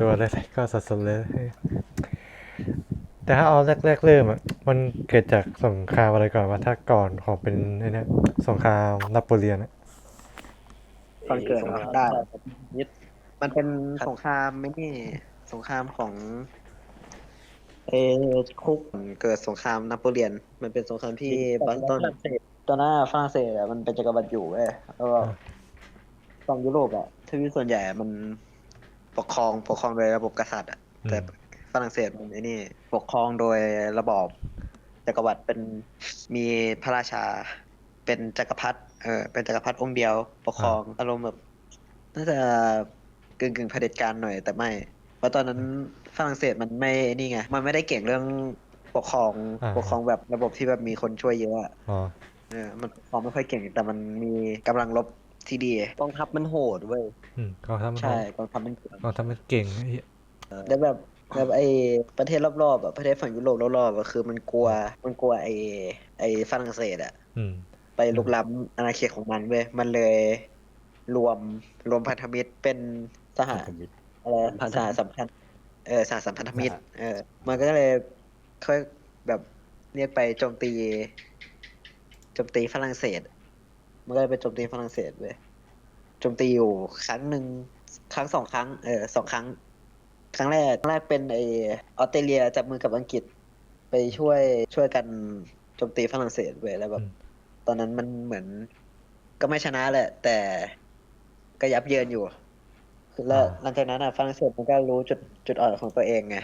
ตัวแรกๆก็สดๆเลยแต่ถ้าเอาแรกๆเริ่มอะมันเกิดจากสงครามอะไรก่อนว่าถ้าก่อนของเป็นไอ้นี่สงครามนโปเลียนอะตอนเกิดเหรอได้มันเป็นสงครามไม่นี่สงครามของเอคุกเกิดสงครามนโปเลียน มันเป็นสงครามที่บอสตันตอนหน้าฝรั่งเศสอะมันเป็นจักรวรรดิอยู่เว้ยแล้วก็ฝั่งยุโรปอะทวีส่วนใหญ่มัน ปกครองปกครองโดยระบบกษัตริย์อะอืม แต่ฝรั่งเศสมันไอ้นี่ ปกครองโดยระบอบจักรวรรดิเป็นมีพระราชา เป็นจักรพรรดิเออเป็นจักรพรรดิองค์เดียว ปกครองอารมณ์แบบน่าจะกึ่งกึ่งๆเผด็จการหน่อย แต่ไม่ เพราะตอนนั้นฝรั่งเศสมันไม่นี่ไงมันไม่ได้เก่งเรื่องปกครองอ่า ปกครองแบบระบบที่แบบมีคนช่วยเยอะอะ อ๋อ เออมันปกครองไม่ค่อยเก่งแต่มันมีกำลังรบ ที่ดีกองทัพมันโหดเว้ยอืมกองทัพมันใช่กองทัพมันเก่งกองทัพมันเก่งไอ้เหี้ยแล้วแบบแบบไอ้ประเทศรอบๆอะประเทศฝั่งยุโรปรอบๆอะคือมันกลัวมันกลัวไอ้ไอ้ฝรั่งเศสอะ อืม ไปลุกล้ำอาณาเขตของมันเว้ย มันเลยรวมรวมพันธมิตรเป็นสหอะไรพันธสามิตรสัมพันธ์เออสาสัมพันธมิตรอ่าเออ มันก็เลยค่อยแบบเรียกไปโจมตีโจมตีฝรั่งเศส มันก็เลยไปโจมตีฝรั่งเศสเว้ยโจมตีอยู่ครั้งหนึ่งครั้งสองครั้ง เออสองครั้ง ครั้งแรกครั้งแรกเป็นไอออสเตรเลียจับมือกับอังกฤษ ไปช่วยช่วยกันโจมตีฝรั่งเศสเว้ยแล้วแบบอืมตอนนั้นมันเหมือน ก็ไม่ชนะแหละ แต่ก็ยับเยินอยู่คือแล้วหลังจากนั้นอะฝรั่งเศสมันก็รู้จุดจุดอ่อนของตัวเองไง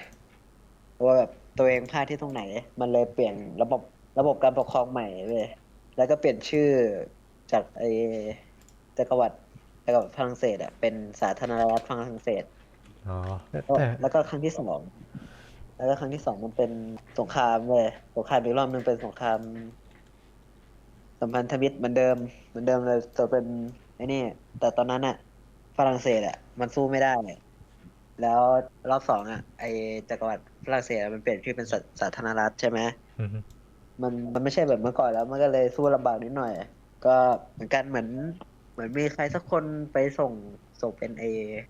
ว่าแบบตัวเองพลาดที่ตรงไหน มันเลยเปลี่ยนระบบระบบการปกครองใหม่เลยแล้วก็เปลี่ยนชื่อ จากไอจักรวรรดิจักรวรรดิฝรั่งเศสอะเป็นสาธารณรัฐฝรั่งเศสอ๋อแต่แล้วแต่แล้วก็ครั้งที่สองแล้วก็ครั้งที่สองมันเป็นสงครามเลยสงครามอีกรอบหนึงเป็นสงครามสัมพันธมิตรเหมือนเดิมเหมือนเดิมเลยแต่เป็นไอ้นี่แต่ตอนนั้นอะฝรั่งเศสอะมันสู้ไม่ได้แล้วรอบสองอะไอจักรวรรดิฝรั่งเศสอะมันเปลี่ยนชื่อเป็นสาสาธารณรัฐใช่ไหมอืมมันมันไม่ใช่แบบเมื่อก่อนแล้ว มันก็เลยสู้ลำบากนิดหน่อย ก็เหมือนกันเหมือน เหมือนมีใครสักคนไปส่งส่งเป็นเอ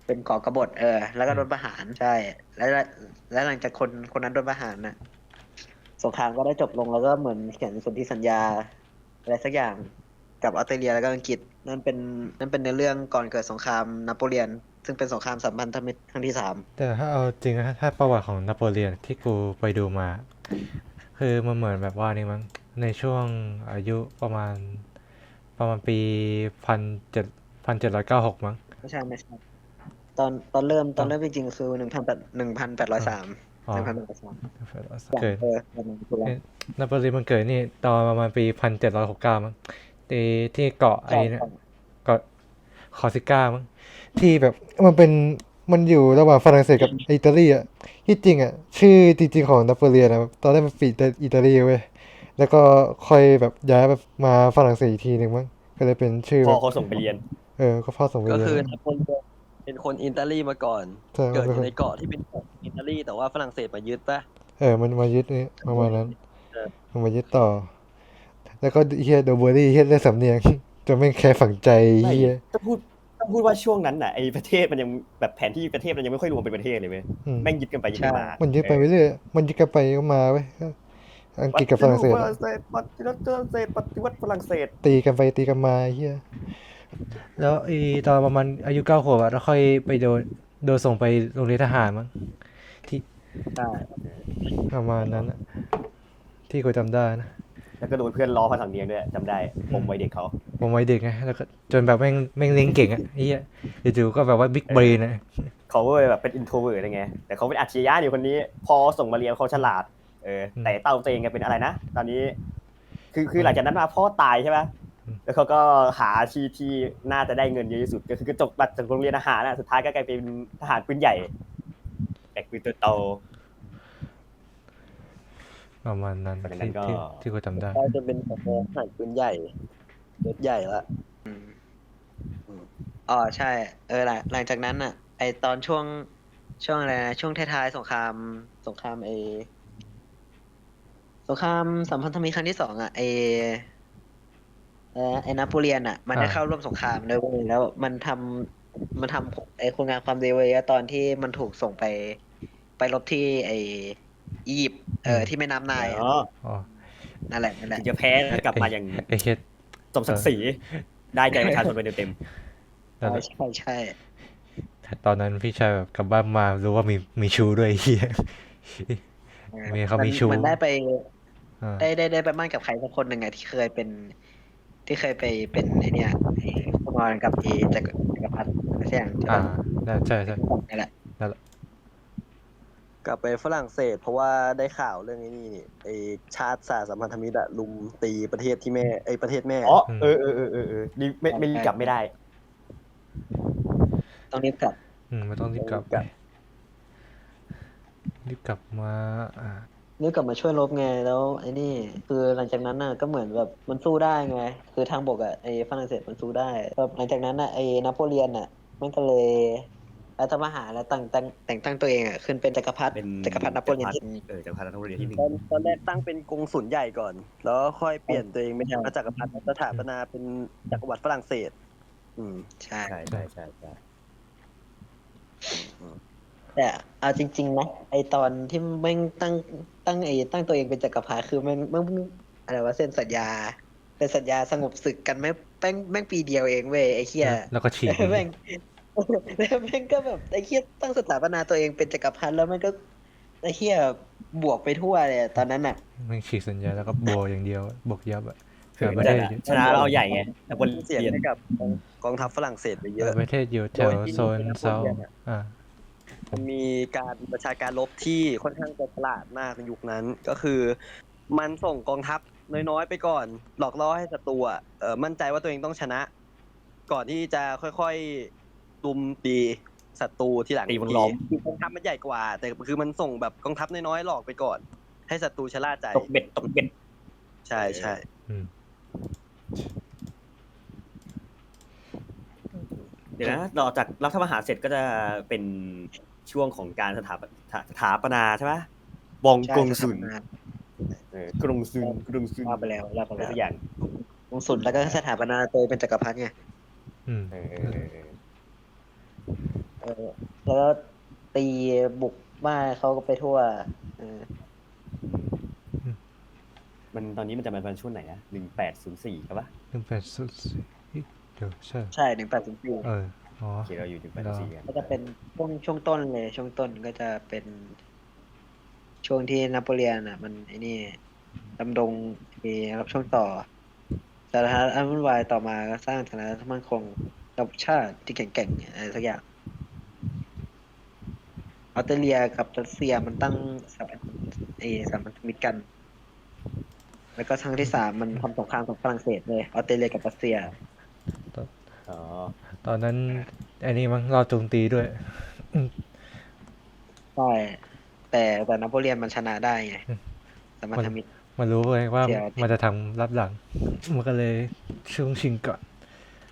เป็นก่อกระบฏเออ แล้วก็โดนประหารใช่ แล้วแล้วหลังจากคนคนนั้นโดนประหารน่ะสงครามก็ได้จบลงแล้วก็เหมือนเขียนสนธิสัญญาอะไรสักอย่างกับออสเตรเลียแล้วก็อังกฤษนั่นเป็นนั่นเป็นในเรื่องก่อนเกิดสงครามนโปเลียน ซึ่งเป็นสงครามสัมพันธมิตรครั้งที่สามแต่ถ้าเอาจริงนะถ้าประวัติของนโปเลียนที่กูไปดูมา คือมันเหมือนแบบว่านี่มั้งในช่วงอายุประมาณ ประมาณปีพันเจ็ดพันเจ็ดร้อยเก้าหกมั้ง ไม่ใช่ไม่ใช่ตอนตอนเริ่มตอนเริ่มจริงๆคือหนึ่งพันหนึ่งพันแปดร้อยสามอ๋อหนึ่งพันแปดร้อยสามเกิดเออประมาณนั้นนโปเลียนมันเกิดนี่ตอนประมาณปีพันเจ็ดร้อยหกเก้ามั้งที่ที่เกาะไอ้เนี่ยเกาะคอร์ซิก้ามั้งที่แบบมันเป็นมันอยู่ระหว่างฝรั่งเศสกับอิตาลีอะที่จริงอะชื่อจริงๆของนโปเลียนนะตอนแรกมันปีอิตาลีเว้ย แล้วก็ค่อยแบบย้ายแบบมาฝรั่งเศสอีกทีหนึ่งมั้งก็เลยเป็นชื่อพ่แบอบเขาส่งไปเรียน เออก็พ่อส่งไปก็เรียนคือคนเป็นคนอิตาลีมาก่อน ใช่ เกิดมันอเป็นคนยู่ในเกาะที่เป็นเกาะอิตาลีแต่ว่าฝรั่งเศสมายึดปะ เออ มันมายึดนี่ประมาณนั้นเออ มันมายึดต่อ แล้วก็เฮียโดเบอรี่เฮียได้สำเนียง จะไม่แคร์ฝังใจเฮียต้องพูดต้องพูดว่าช่วงนั้นน่ะไอ้ประเทศมันยังแบบแผนที่ประเทศมันยังไม่ค่อยรวมเป็นประเทศเลยเว้ยอืมแม่งยึดกันไปยึดกันมามันยึดไปเรื่อยๆมันยึดกันไปก็มาเว้ย อังกฤษกับฝรั่งเศสฝอะรั่งเศสปฏิวัติฝรั่งเศสปฏิวัติฝรั่งเศสตีกันไปตีกันมาเฮียแล้วไอตอนประมาณอายุเก้าขวบอะแล้วค่อยไปโดนโดนส่งไปโรงเรียนทหารมั้งที่ใช่ประมาณนั้นอะที่กูจำได้นะแล้วก็โดนเพื่อนล้อภาษาเนียงด้วยจำได้ผมวัยเด็กเขาผมวัยเด็กไงแล้วก็จนแบบแม่งแม่งเลี้ยงเก่งอะเฮียจู่ๆก็แบบว่าบิ๊กเบรนอะเขาก็แบบเป็นอินโทรเวิร์ดอะไรไงแต่เขาเป็นอัจฉริยะอยู่คนนี้ พอส่งมาเรียนเขาฉลาด เออแต่เต้าตัวเองกันเป็นอะไรนะตอนนี้ คือคือหลังจากนั้นมาพ่อตายใช่ปะแล้วเขาก็หาที่ที่น่าจะได้เงินเยอะที่สุด ก็คือจบบัตรจากโรงเรียนอาหารน่ะสุดท้ายก็กลายเป็นทหารปืนใหญ่แบกปืนตัวโตประมาณนั้นประมาณนั้ที่นก็ที่ที่กูจำได้ได้จะเป็นทหารปืนใหญ่ยศใหญ่ละอืมอ๋อใช่ เออหลังหลังจากนั้นอะ ไอตอนช่วงช่วงอะไรนะช่วงท้ายๆสงครามสงครามไอส งครามสัมพันธมิตรครั้งที่สองอะไอเออไอนโปเลียนอะ มันได้อ่า เข้าร่วมสงครามเลยเว้ยแล้วมันทำมันทำไอโครงงานความดีไว้ตอนที่มันถูกส่งไป ไปรบที่ไออียิปต์เออที่แม่น้ำไนายอะอ๋ออ๋อนั่นแหละนั่นแหละถึงจะแพ้กลับมาอย่างไอ้เฮ็ดสมศักดิ์ศรีได้ใจประชาชนไปเต็มนั่นแหใช่ละใช่ใช่ตอนนั้นพี่ชายแบบกลับบ้านมารู้ว่ามีมีชูด้วยไอ้เฮียออมีเขามีชู้มันได้ไปอ่า ได้ได้ได้ไปมั่นกับใครสักคนหนึ่งอะที่เคยเป็น ที่เคยไปเป็นไอเนี่ยไอ้คู่นอนกับไอจักรจักรพรรดิไม่ใช่อย่างใช่อ่าปะได้ใช่ใช่นั่นแหละกลับไปฝรั่งเศส เพราะว่าได้ข่าวเรื่องไอ้นี่นี่ไอชาติศาสตร์สัมพันธมิตรอะลุมตีประเทศที่แม่ไอประเทศแม่ๆอ๋อเออเออเออเออเออนี่ไม่ไม่กลับไม่ได้ต้องรีบกลับ อืมไม่ต้องรีบกลับกลับรีบกลับมาอ่า รีบกลับมาช่วยรบไงแล้วไอ้นี่คือหลังจากนั้นน่ะก็เหมือนแบบมันสู้ได้ไง คือทางบกอะไอ้ฝรั่งเศสมันสู้ได้แบบหลังจากนั้นน่ะไอ้นโปเลียนอะมันก็เลยรัฐประหารแล้วตั้งตั้งแต่งตั้งตัวเองอะขึ้นเป็นจักรพรรดิเป็นจักรพรรดินโปเลียนที่เออจักรพรรดินโปเลียนที่หนึ่งตอนตอนแรกตั้งเป็นกงสุลใหญ่ก่อน แล้วก็ค่อยเปลี่ยนตัวเองเป็นพระจักรพรรดิสถาปนาเป็นจักรวรรดิฝรั่งเศส อืมใช่ใช่ใช่ใช่ใช่ แต่เอาจริงๆนะไอตอนที่แม่งตั้งตั้งไอตั้งตัวเองเป็นจักรพรรดิคือแม่งแม่งอะไรวะเซ็นสัญญาเป็นสัญญาสงบศึกกันแม่งแม่งแม่งปีเดียวเองเว้ยไอเคียแล้วก็ฉีกแม่งแล้วแม่งก็แบบไอเคียตั้งสถาปนาตัวเองเป็นจักรพรรดิแล้วแม่งก็ไอเคียบวกไปทั่วเลยตอนนั้นอะไม่ฉีกสัญญาแล้วก็โบอย่างเดียวบวกยับอะคือประชเทศนะชนะแล้วเอาใหญ่ไงนโปเสียงเลียนให้กับกองทัพฝรั่งเศสไปเยอะประเทศอยู่แถวโซนเซาอ่า มันมีการประชาการรบที่ค่อนข้างจะฉลาดมากในยุคนั้น ก็คือ มันส่งกองทัพน้อยๆไปก่อน หลอกล่อให้ศัตรูอะเออมั่นใจว่าตัวเองต้องชนะ ก่อนที่จะค่อยๆลุมตีศัตรูที่หลังตีวงล้อม คือกองทัพมันใหญ่กว่า แต่คือมันส่งแบบกองทัพน้อยๆหลอกไปก่อน ให้ศัตรูชะล่าใจ ตกเบ็ดตกเบ็ด ใช่ใช่อืมเดี๋ยวนะต่อจากรัฐประหารเสร็จก็จะเป็น ช่วงของการสถาปสถาสถาปนาใช่ไหมบองใช่กงซุนสถาปนาเออกรุงซุนกรุงซุนเล่าไปแล้วเล่าไปอะไรแล้วสักอย่างลงสุดแล้วก็สถาปนาตัวเองเป็นจักรพรรดิไงอืมเออเออเออเออเออแล้วก็ตีบุกบ้านเขาก็ไปทั่วเออมันตอนนี้มันจะมาเป็นช่วงไหนอะหนึ่งแปดศูนย์สี่ครับปะหนึ่งแปดสุดเดี๋ยวใช่ใช่หนึ่งแปดสิบสี่เออ อ๋อโอเคเราอยู่หนึ่งแปดสี่กันก็จะเป็นช่วงช่วงต้นเลย ช่วงต้นก็จะเป็นช่วงที่นโปเลียนอะ มันไอ้นี่ดำรงมีรับช่วงต่อสถานะอันวุ่นวายต่อมาก็สร้างฐานะที่มั่นคงกับชาติที่แข็งๆอะไรสักอย่างออสเตรเลียกับรัสเซียมันตั้งสัมพันธ์เออสัมพันธมิตรกัน แล้วก็ครั้งที่สามมันทำสงครามกับฝรั่งเศสเลยออสเตรเลียกับรัสเซีย อ๋อต อนนั้นไอ้นี่มั้งเราโจมตีด้วยใช่แต่แต่นโปเลียนมันชนะได้ไงอืมสัมพันธมิตรมันรู้เลยว่าเสียมันจะทำรับหลัง มันก็เลยช่วงชิงก่อน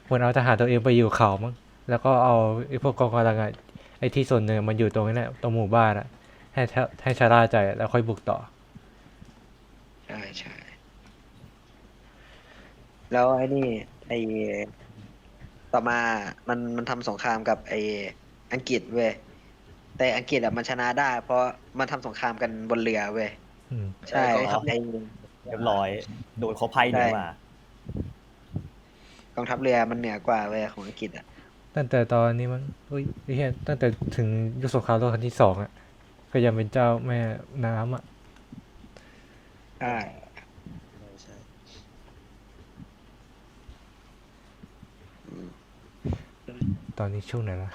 เหมือนเอาทหารตัวเองไปอยู่เขามั้งแล้วก็เอาไอ้พวกกองกำลังอะไอ้ที่ส่วนหนึ่งมันอยู่ตรงนี้แหละตรงหมู่บ้านอะให้ชะให้ชาราใจแล้วค่อยบุกต่อใช่ใช่แล้วไอ้นี่ไอ้ ต่อมามันมันทำสงครามกับไอ้อังกฤษเว้ยแต่อังกฤษอะมันชนะได้ เพราะมันทำสงครามกันบนเรือเว้ยอืมใช่กองทัพไอ้เรียบร้อย โดนเขาไพ่เหนือมากองทัพเรือมันเหนือกว่าเว้ยของอังกฤษอะตั้งแต่ตอนนี้มั้งอุ้ยไอ้เหี้ยตั้งแต่ถึงยุคสงครามโลกครั้งที่สองอะก็ยังเป็นเจ้าแม่น้ำอะใช่ใช่ ตอนนี้ช่วงไหนละ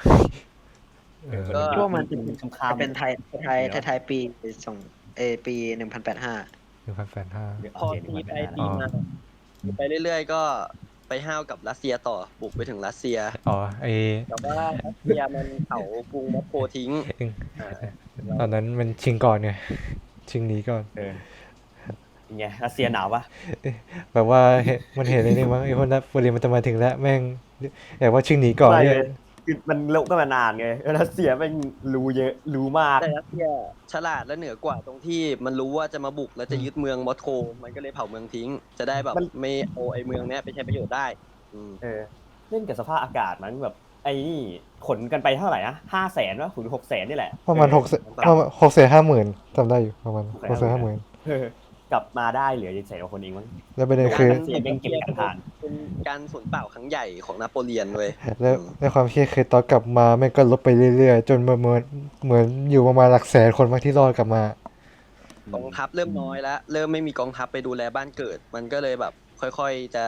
เออก็ ช่วงมันสงครามจะเป็นไทยไทยไทยไทยปีสองเออปีหนึ่งพันแปดห้าหนึ่งพันแปดห้า พอตีไปตีมาไปเรื่อยๆ ก็ไปห้าวกับรัสเซียต่อบุกไปถึงรัสเซีย อ๋อไอแต่ว่ารัสเซียมันเผากรุงมอสโกทิ้งเองตอนนั้นมันชิงก่อนไงชิงหนีก่อน เออยัง ไงรัสเซียหนาวปะแบบว่าเห็นมันเห็นไอ้นี่มั้งไอ้พวกนักบริมันจะมาถึงแล้วแม่งอยากว่าชิงหนีก่อนไม่เนี่ยเลยคือมันลบกันมานานไงรัสเซียแม่งรู้เยอะรู้มากแต่รัสเซียฉลาดและเหนือกว่าตรงที่มันรู้ว่าจะมาบุกแล้วจะยึดเมืองมอสโกมันก็เลยเผาเมืองทิ้ง จะได้แบบมันไม่เอาไอ้เมืองเนี้ยไปใช้ประโยชน์ได้อืมเออเล่นกับสภาพอากาศมันแบบไอ้นี่ขนกันไปเท่าไหร่นะห้าแสนวะถึงหกแสนนี่แหละประมาณหกแสนกปลัระบมาณหกแสนห้าหมื่นจำได้อยู่ประมาณหกแสนห้าหมื่นเออ กลับมาได้เหลือยังแสนกว่าคนเองมั้งแล้วประเด็นคือเสียเป็นเก็บกันทานเป็นการสูญเปล่าครั้งใหญ่ของนโปเลียนเว้ยแล้วในความเครียดคือตอนกลับมาแม่งก็ลบไปเรื่อยๆจนเหมือนเหมือนเหมือนอยู่ประมาณหลักแสนคนมากที่รอดกลับมากองทัพเริ่มน้อยแล้วเริ่มไม่มีกองทัพไปดูแลบ้านเกิด มันก็เลยแบบ ค่อยๆจะ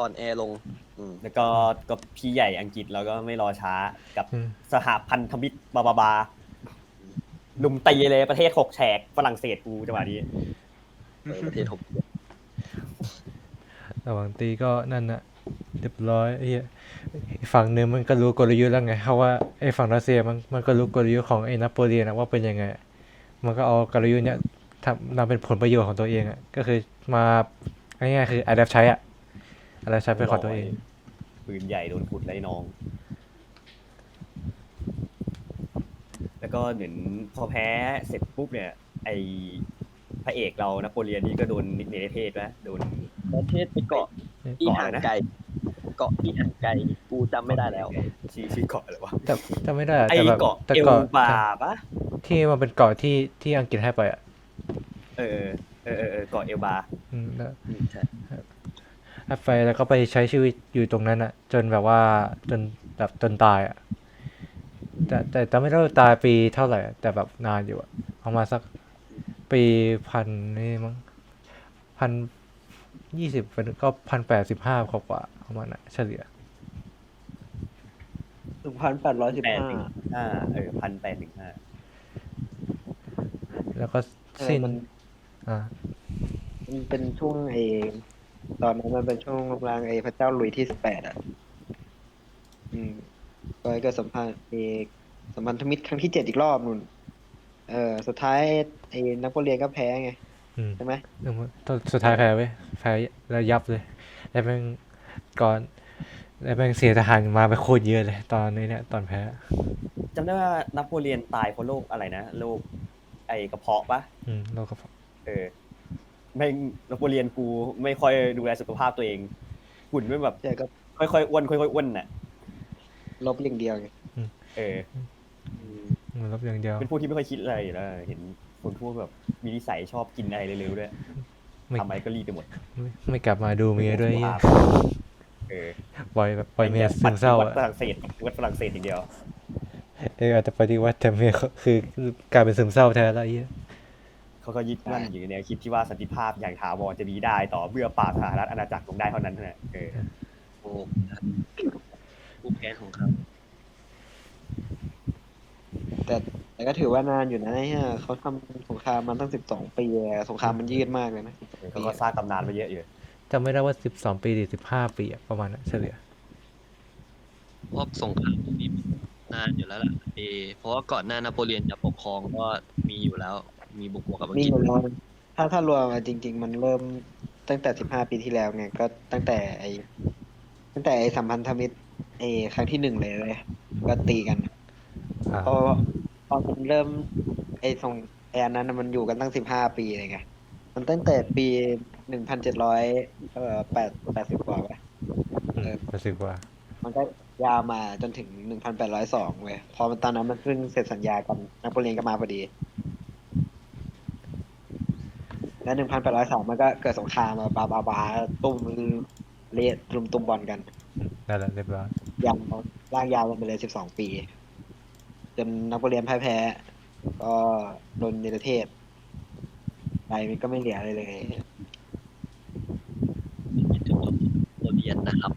อ่อนแอลงอืมแล้วก็ก็พี่ใหญ่อังกฤษแล้วก็ไม่รอช้ากับอืมสหพันธมิตรบาบาบาลุมตีเลยประเทศหกแฉกฝรั่งเศสกูจังหวะนี้ เออประเทศผมระหว่างตีก็นั่นน่ะเรียบร้อยไอ้เหี้ยอีกฝั่งหนึงมันก็รู้กลยุทธ์แล้วไงเพราะว่าไอ้ฝั่งรัสเซียมันมันก็รู้กลยุทธ์ของไอ้นโปเลียนอะว่าเป็นยังไง มันก็เอากลยุทธ์เนี้ยทำนำเป็นผลประโยชน์ของตัวเองอะก็คือมาง่ายๆคืออัดแอปใช้อะอัดแอปใช้เป็นของตัวเองปืนใหญ่โดนขุดไล่น้อง แล้วก็เหมือนพอแพ้เสร็จปุ๊บเนี่ย ไอ พระเอกเรานโปเลียนนี่ก็โดนเนรเทศนะโดนประเทศไปเกาะที่ห่างไกลเกาะที่ห่างไกลกูจำไม่ได้แล้ว ชื่อชื่อเกาะอะไรวะแต่จำไม่ได้อะไอแต่แบบเกาะแต่เอลเกาะบาปะที่มันเป็นเกาะที่ที่อังกฤษให้ไปอะเออเออเออเออเกาะเอลบาอืมแล้วอืมใช่ให้ไปแล้วก็ไปใช้ชีวิตอยู่ตรงนั้นอะ จนแบบว่าจนแบบจนตายอะแต่แต่แต่ไม่รู้ตายปีเท่าไหร่อะแต่แบบนานอยู่อะประมาณสัก ปีพันนี่มั้งพันยี่สิบก็พันแปดสิบห้ากว่าๆประมาณนั้นเฉลี่ยหนึ่งพันแปดร้อยสิบแปดห้าถึงห้าเออพันแปดถึงห้าแล้วก็สิ้นมันอ่ามันเป็นช่วงไอตอนนั้นมันเป็นช่วงลงรางไอพระเจ้าหลุยที่สิบแปดอะ อืมก็เกิดสัมพันธ์เอกสัมพันธมิตรครั้งที่เจ็ดอีกรอบนู่น เออสุดท้ายไอ้นโปเลียนก็แพ้ไงอืมใช่ไหมตอนสุดท้ายแพ้เว้ยแพ้แล้วยับเลย แล้วแม่งก่อน แล้วแม่งเสียทหารมาไปโคตรเยอะเลย ตอนนี้เนี่ยตอนแพ้ จำได้ว่านโปเลียนตายเพราะโรคอะไรนะโรคไอกระเพาะปะอืมเราก็เออไม่นโปเลียนกูไม่ค่อยดูแลสุขภาพตัวเองหุ่นไม่แบบ ใช่ก็ค่อยๆอ้วนค่อยๆอ้วนน่ะลบอย่างเดียวไง เออ มันลบอย่างเดียว เป็นผู้ที่ไม่ค่อยคิดอะไรอยู่แล้วเห็นคนพวกแบบมีนิสัยชอบกินอะไรเร็วๆด้วยไม่ ทำอะไรก็รีบไปหมดไม่ไม่กลับมาดูเมียด้วยสุขเหี้ยภาพเออปล่อยแบบปล่อยเมียซึมเศร้าวัดอะฝรั่งเศสวัดฝรั่งเศสอย่างเดียว เอออาจจะปฏิวัติแต่เมียเขาคือกลายเป็นซึมเศร้าแทนแล้วไอ้เหี้ยเขาก็ยึดมั่นอยู่ในแนวคิดที่ว่าสันติภาพอย่างถาวรจะมีได้ต่อเมื่อปราบสหรัฐอาณาจักรลงได้เท่านั้นนะเออ โอ้ผู้แพ้ของเขา แต่แต่ก็ถือว่านานอยู่นะเนี่ยเขาทำสงครามมันตั้งสิบสองปีอะสงครามมันยืดมากเลยนะเขาก็สร้างตำนานมาเยอะอยู่จำไม่ได้ว่าสิบสองปีหรือสิบห้าปีอะประมาณนั้นเฉลี่ยเพราะสงครามนี้นานอยู่แล้วล่ะเออเพราะว่าก่อนหน้านโปเลียนจะปกครองก็มีอยู่แล้ว มีบุกบวกกับอังนี่กฤษอยู่แล้วนะถ้าถ้ารวมมาจริง ๆ มันเริ่มตั้งแต่สิบห้าปีที่แล้วไงก็ตั้งแต่ไอตั้งแต่ไอสัมพันธมิตรไอครั้งที่หนึ่งเลยเลย ก็ตีกัน อ่าพอ พอมันเริ่ม ไอสงไออันนั้นน่ะมันอยู่กันตั้งสิบห้าปีเลยไงมันตั้งแต่ปีหนึ่งพันเจ็ดร้อยเอ่อแปดแปดสิบกว่าไปอืมรู้สึกว่า มันก็ยาวมาจนถึงหนึ่งพันแปดร้อยสองเว้ยพอมันตอนนั้นมันเพิ่งเสร็จสัญญากับนโปเลียนก็มาพอดี แล้วหนึ่งพันแปดร้อยสองมันก็เกิดสงครามมาบาบาบาตุ้มเละรุมตุ้มบอลกัน นั่นแหละเรียบร้อย ยาวลากยาวกันไปเลยสิบสองปี จนนักเรียนพ่ายแพ้ ก็โดนเนรเทศ ไปมันก็ไม่เหลืออะไรเลยจุดจบโปเรียนนะครับ